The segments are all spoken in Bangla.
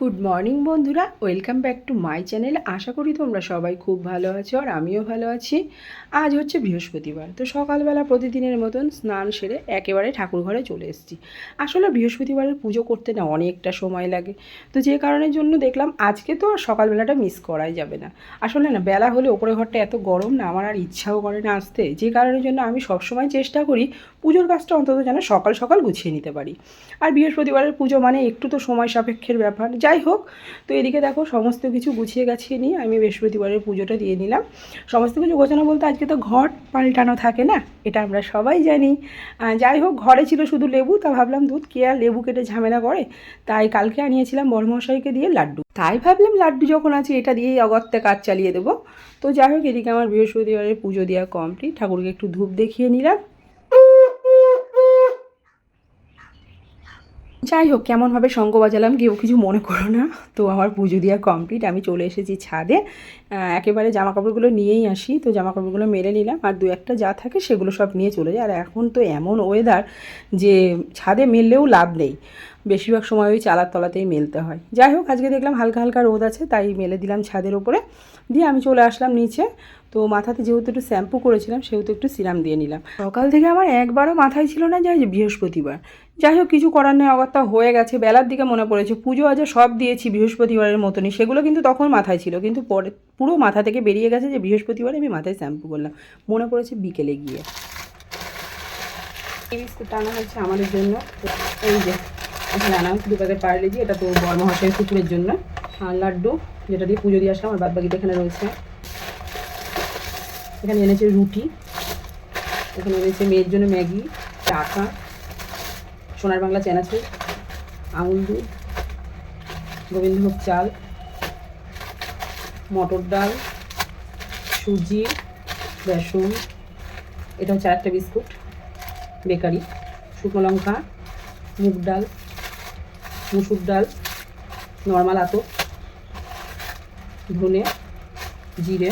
গুড মর্নিং বন্ধুরা। Welcome back to my channel আশা করি তোমরা সবাই খুব ভালো আছো আর আমিও ভালো আছি। আজ হচ্ছে বৃহস্পতিবার। তো সকালবেলা প্রতিদিনের মতন স্নান সেরে একেবারে ঠাকুর ঘরে চলে এসেছি। আসলে বৃহস্পতিবারের পুজো করতে না অনেকটা সময় লাগে। তো যে কারণের জন্য দেখলাম আজকে তো আর সকালবেলাটা মিস করাই যাবে না। আসলে না, বেলা হলে ওপরে ঘরটা এত গরম না, আমার আর ইচ্ছাও করে না আসতে। যে কারণের জন্য আমি সবসময় চেষ্টা করি পুজোর কাজটা অন্তত যেন সকাল সকাল গুছিয়ে নিতে পারি। আর বৃহস্পতিবারের পুজো মানে একটু তো সময় সাপেক্ষের ব্যাপার। যাই হোক, তো এদিকে দেখো সমস্ত কিছু গুছিয়ে গাছিয়ে নিয়ে আমি বৃহস্পতিবারের পুজোটা দিয়ে নিলাম সমস্ত কিছু গোছানো বলতে আজকে তো ঘর পাল্টানো থাকে না, এটা আমরা সবাই জানি। যাই হোক, ঘরে ছিল শুধু লেবু, তা ভাবলাম দুধ কে আর লেবু কেটে ঝামেলা করে, তাই কালকে আনিয়েছিলাম বড়মশাইকে দিয়ে লাড্ডু। তাই ভাবলাম লাড্ডু যখন আছে এটা দিয়েই অগত্যে কাজ চালিয়ে দেবো। তো যাই হোক, এদিকে আমার বৃহস্পতিবারের পুজো দেওয়া কমপ্লিট ঠাকুরকে একটু ধূপ দেখিয়ে নিলাম। যাই হোক, কেমনভাবে শঙ্খ বাজালাম কেউ কিছু মনে করো না। তো আমার পুজো দেওয়া কমপ্লিট আমি চলে এসেছি ছাদে। একেবারে জামা কাপড়গুলো নিয়েই আসি। তো জামা কাপড়গুলো মেরে নিলাম, আর দু একটা যা থাকে সেগুলো সব নিয়ে চলে যায় আর এখন তো এমন ওয়েদার যে ছাদে মেললেও লাভ নেই। বেশিরভাগ সময় ওই চালার তলাতেই মেলতে হয়। যাই হোক, আজকে দেখলাম হালকা হালকা রোদ আছে, তাই মেলে দিলাম ছাদের ওপরে দিয়ে আমি চলে আসলাম নিচে। তো মাথাতে যেহেতু একটু শ্যাম্পু করেছিলাম, সেহেতু একটু সিরাম দিয়ে নিলাম। সকাল থেকে আমার একবারও মাথায় ছিল না যে বৃহস্পতিবার। যাই হোক, কিছু করার নেই অগত্যা হয়ে গেছে। বেলার দিকে মনে পড়েছে, পুজো আজ সব দিয়েছি বৃহস্পতিবারের মতনই। সেগুলো কিন্তু তখন মাথায় ছিল, কিন্তু পরে পুরো মাথা থেকে বেরিয়ে গেছে যে বৃহস্পতিবারে আমি মাথায় শ্যাম্পু করলাম। মনে পড়েছে বিকেলে গিয়ে। বিস্কুট টানা হচ্ছে আমাদের জন্য। এই যে, এখানে আনা হচ্ছে দু প্যাকেট পারলেজি এটা তো বর্মহাশয়ের কুকুরের জন্য। আর লাড্ডু, যেটা দিয়ে পুজো দিয়ে আসলাম আর বাদ বাকিটা এখানে রয়েছে। এখানে এনেছে রুটি। এখানে এনেছে মেয়ের জন্য ম্যাগি চাকা সোনার বাংলা চেনাচুর আঙুল দুধ গোবিন্দভোগ চাল, মটর ডাল, সুজি, বেসন এটা হচ্ছে একটা বিস্কুট, বেকারি, শুকনো লঙ্কা, মুগ ডাল, মুসুর ডাল, নর্মাল আতো ধনে, জিরে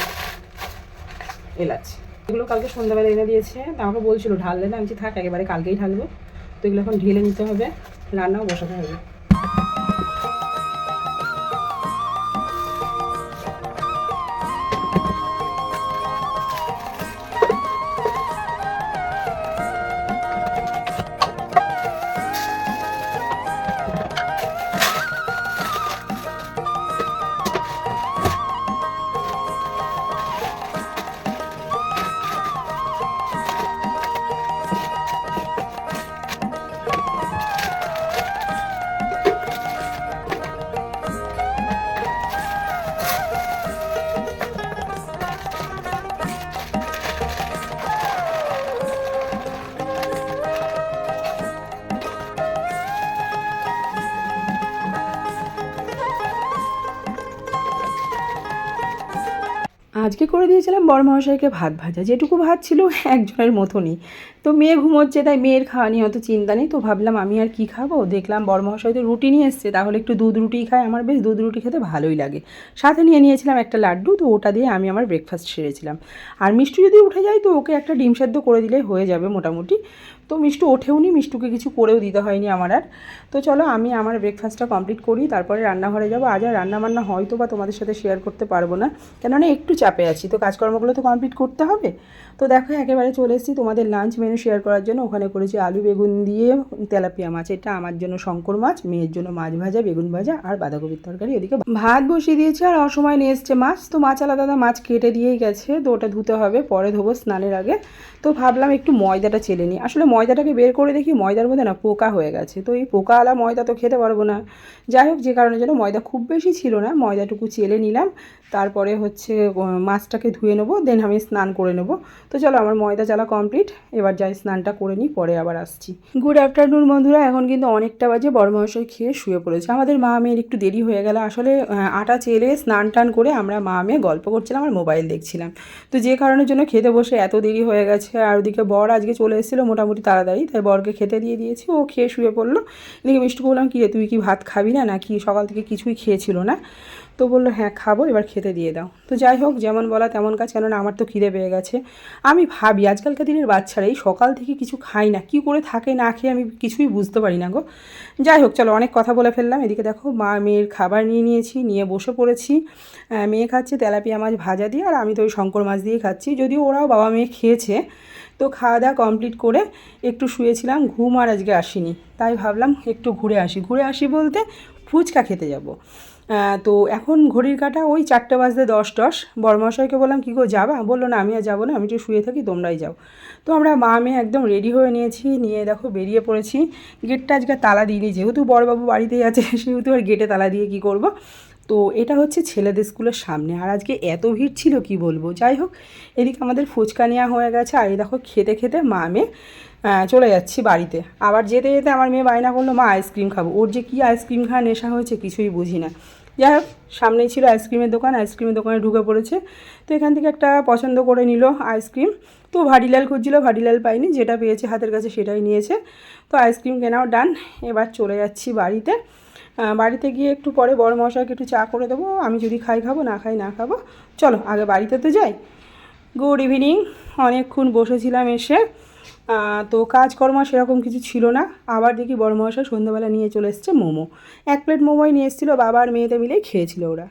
এলাচ। এগুলো কালকে সন্ধ্যাবেলা এনে দিয়েছে। তা আমাকে বলছিল, ঢাললে না আমি থাক, একেবারে কালকেই ঢালবো। তো এগুলো এখন ঢেলে নিতে হবে, রান্নাও বসাতে হবে। আজকে করে দিয়েছিলাম বড় মহাশয়কে ভাত ভাজা। যেটুকু ভাত ছিল একজনের মতনই। তো মেয়ে ঘুমোচ্ছে, তাই মেয়ের খাওয়া নিয়ে অত চিন্তা নেই। তো ভাবলাম আমি আর কি খাব? দেখলাম বড় মহাশয় তো রুটি নিয়ে এসছে, তাহলে একটু দুধ রুটি খাই আমার বেশ দুধ রুটি খেতে ভালোই লাগে। সাথে নিয়ে নিয়েছিলাম একটা লাড্ডু, তো ওটা দিয়ে আমি আমার ব্রেকফাস্ট সেরেছিলাম। আর মিষ্টি যদি উঠে যায়, তো ওকে একটা ডিম সেদ্ধ করে দিলে হয়ে যাবে মোটামুটি। তো মিষ্টু ওঠেও নি মিষ্টুকে কিছু করেও দিতে হয়নি আমার আর। তো চলো আমি আমার ব্রেকফাস্টটা কমপ্লিট করি, তারপরে রান্নাঘরে যাব। আজ আর রান্নাবান্না হয়তো বা তোমাদের সাথে শেয়ার করতে পারব না, কেননা একটু চাপে আছি। তো কাজকর্মগুলো তো কমপ্লিট করতে হবে। তো দেখো, একেবারে চলে এসেছি তোমাদের লাঞ্চ মেনু শেয়ার করার জন্য। ওখানে করেছি আলু, বেগুন দিয়ে তেলাপিয়া মাছ। এটা আমার জন্য শঙ্কর মাছ, মেয়ের জন্য মাছ ভাজা, বেগুন ভাজা আর বাঁধাকপির তরকারি ওদিকে ভাত বসিয়ে দিয়েছি আর অসময় নিয়ে এসছে মাছ। তো মাছ আলাদা দাদা মাছ কেটে দিয়েই গেছে। তো ওটা ধুতে হবে, পরে ধোবো স্নানের আগে। তো ভাবলাম একটু ময়দাটা চেলে নিই। আসলে ময়দাটাকে বের করে দেখি ময়দার মধ্যে না পোকা হয়ে গেছে। তো এই পোকাওয়ালা ময়দা তো খেতে পারব না। যাই হোক, যে কারণে জন্য ময়দা খুব বেশি ছিল না, ময়দাটুকু চেলে নিলাম। তারপরে হচ্ছে মাছটাকে ধুয়ে নেব, দেন আমি স্নান করে নেব। তো চলো, আমার ময়দা চালা কমপ্লিট। এবার যাই স্নানটা করে নিই, পরে আবার আসছি। গুড আফটারনুন বন্ধুরা, এখন কিন্তু অনেকটা বাজে বড় মহাশয় খেয়ে শুয়ে পড়েছে। আমাদের মা মেয়ের একটু দেরি হয়ে গেল। আসলে আটা চেলে স্নান টান করে আমরা মা মেয়ে গল্প করছিলাম, আর মোবাইল দেখছিলাম। তো যে কারণের জন্য খেতে বসে এত দেরি হয়ে গেছে, আর ওদিকে বর আজকে চলে এসেছিল, মোটামুটি তাড়াতাড়ি, তাই বরকে খেতে দিয়ে দিয়েছি। ও খেয়ে শুয়ে পড়ল। এদিকে মিষ্টি বললাম কী রে তুই কি ভাত খাবি না? নাকি সকাল থেকে কিছুই খেয়েছিল না? তো বলল হ্যাঁ খাব, এবার খেতে দিয়ে দাও। তো যাই হোক, যেমন বলা তেমন কাজ, কেননা আমার তো খিদে পেয়ে গেছে। আমি ভাবি, আজকালকার দিনের বাচ্চারা, এই সকাল থেকে কিছু খাই না, কি করে থাকে না খেয়ে আমি কিছুই বুঝতে পারি না গো। যাই হোক, চলো অনেক কথা বলে ফেললাম। এদিকে দেখো, মা মেয়ের খাবার নিয়ে নিয়েছি, নিয়ে বসে পড়েছি। মেয়ে খাচ্ছে তেলাপিয়া মাছ ভাজা দিয়ে, আর আমি তো ওই শঙ্কর মাছ দিয়ে খাচ্ছি। যদিও ওরাও বাবা মেয়ে খেয়েছে, তো খাওয়া দাওয়া কমপ্লিট করে একটু শুয়েছিলাম, ঘুম আর আজকে আসিনি। তাই ভাবলাম একটু ঘুরে আসি। ঘুরে আসি বলতে ফুচকা খেতে যাব। তো এখন ঘড়ির কাটা ওই চারটে বাজতে দশ দশ। বড়মশাইকে বললাম, কী গো, যাবা? বলল, না, আমি আর যাব না, আমি একটু শুয়ে থাকি, তোমরাই যাও। তো আমরা মা মেয়ে একদম রেডি হয়ে নিয়েছি, নিয়ে দেখো বেরিয়ে পড়েছি। গেটটা আজকে তালা দিইনি, যেহেতু বড়বাবু বাড়িতেই আছে, সেহেতু আর গেটে তালা দিয়ে কী করব? তো এটা হচ্ছে ছেলেদের স্কুলের সামনে। আর আজকে এত ভিড় ছিল, কি বলব? যাই হোক, এদিকে আমাদের ফুচকা নেওয়া হয়ে গেছে, আর এই দেখো খেতে খেতে মা মেয়ে চলে যাচ্ছি বাড়িতে। আবার যেতে যেতে আমার মেয়ে বায়না করল, মা আইসক্রিম খাব। ওর যে কী আইসক্রিম খাওয়া নেশা হয়েছে, কিছুই বুঝি না। যাই হোক, সামনেই ছিল আইসক্রিমের দোকান, আইসক্রিমের দোকানে ঢুকে পড়েছে। তো এখান থেকে একটা পছন্দ করে নিল আইসক্রিম। তো ভাডিলাল খুঁজছিল ভাডিলাল পাইনি যেটা পেয়েছে হাতের কাছে সেটাই নিয়েছে। তো আইসক্রিম কেনাও ডান, এবার চলে যাচ্ছি বাড়িতে। বাড়িতে গিয়ে একটু পরে বড় মশাইকে একটু চা করে দেবো, আমি যদি খাই খাব, না খাই না খাব। চলো, আগে বাড়িতে তো যাই। গুড ইভিনিং অনেকক্ষণ বসেছিলাম এসে। তো কাজকর্ম সেরকম কিছু ছিল না। আবার দেখি বড় মহাশয় সন্ধ্যাবেলা নিয়ে চলে এসছে মোমো। এক প্লেট মোমোই নিয়ে এসেছিল, বাবা আর মেয়েতে মিলেই খেয়েছিল ওরা।